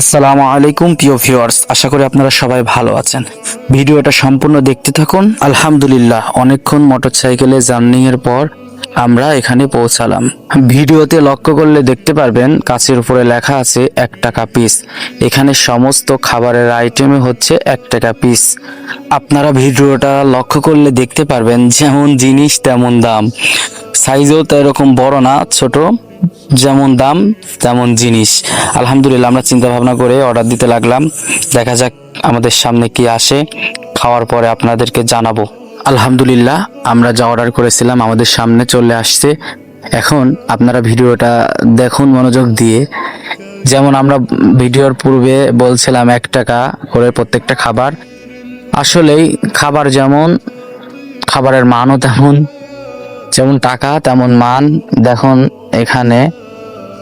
আসসালামু আলাইকুম, প্রিয় ভিউয়ার্স। আশা করি আপনারা সবাই ভালো আছেন। ভিডিওটা সম্পূর্ণ দেখতে থাকুন। আলহামদুলিল্লাহ, অনেকক্ষণ মোটরসাইকেলে জার্নিং এর পর আমরা এখানে পৌঁছালাম। ভিডিওতে লক্ষ্য করলে দেখতে পারবেন, কাছের উপরে লেখা আছে, এক টাকা পিস এখানে সমস্ত খাবারের আইটেমে হচ্ছে এক টাকা পিস আপনারা ভিডিওটা লক্ষ্য করলে দেখতে পারবেন, যেমন জিনিস তেমন দাম। সাইজও তো এরকম বড় না, ছোট। যেমন দাম, তেমন জিনিস। আলহামদুলিল্লাহ, আমরা চিন্তা ভাবনা করে অর্ডার দিতে লাগলাম। দেখা যাক আমাদের সামনে কি আসে। খাওয়ার পরে আপনাদেরকে জানাব। আলহামদুলিল্লাহ, আমরা যা অর্ডার করেছিলাম আমাদের সামনে চলে আসছে। এখন আপনারা ভিডিওটা দেখুন, মনোযোগ দিয়ে। যেমন আমরা ভিডিওর পূর্বে বলছিলাম এক টাকা করে প্রত্যেকটা খাবার। আসলেই খাবার যেমন, খাবারের মানও তেমন। যেমন টাকা, তেমন মান। দেখুন, এখানে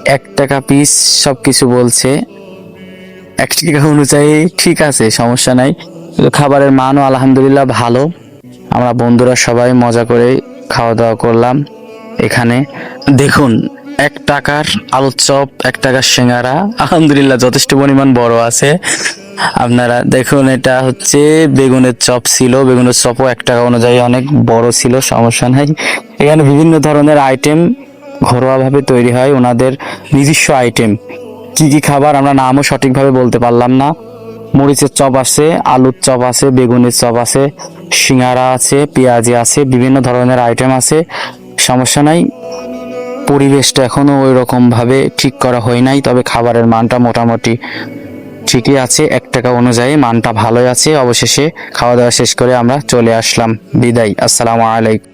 এক টাকা পিস সব কিছু বলছে। এক টাকা অনুযায়ী ঠিক আছে, সমস্যা নাই। খাবারের মানও আলহামদুলিল্লাহ ভালো। আমরা বন্ধুরা সবাই মজা করে খাওয়া দাওয়া করলাম এখানে। দেখুন, এক টাকার আলুর চপ, এক টাকার সিঙ্গারা। আলহামদুলিল্লাহ যথেষ্ট পরিমাণ বড় আছে। আপনারা দেখুন, এটা হচ্ছে বেগুনের চপ ছিল। বেগুনের চপও এক টাকা অনুযায়ী অনেক বড় ছিল, সমস্যা নাই। এখানে বিভিন্ন ধরনের আইটেম ঘরোয়াভাবে তৈরি হয়, ওনাদের নিজস্ব আইটেম কি কি খাবার আমরা নামও সঠিকভাবে বলতে পারলাম না। মরিচের চপ আছে, আলুর চপ আছে, বেগুনের চপ আছে, সিঙ্গারা আছে, পেঁয়াজি আছে, বিভিন্ন ধরনের আইটেম আছে। সমস্যা নাই। পরিবেশটা এখনও ওই রকম ভাবে ঠিক করা হয় নাই, তবে খাবারের মানটা মোটামুটি ঠিকই আছে, এক টাকা অনুযায়ী, মানটা ভালোই আছে। অবশেষে খাওয়া দাওয়া শেষ করে আমরা চলে আসলাম। বিদায়। আসসালামু আলাইকুম।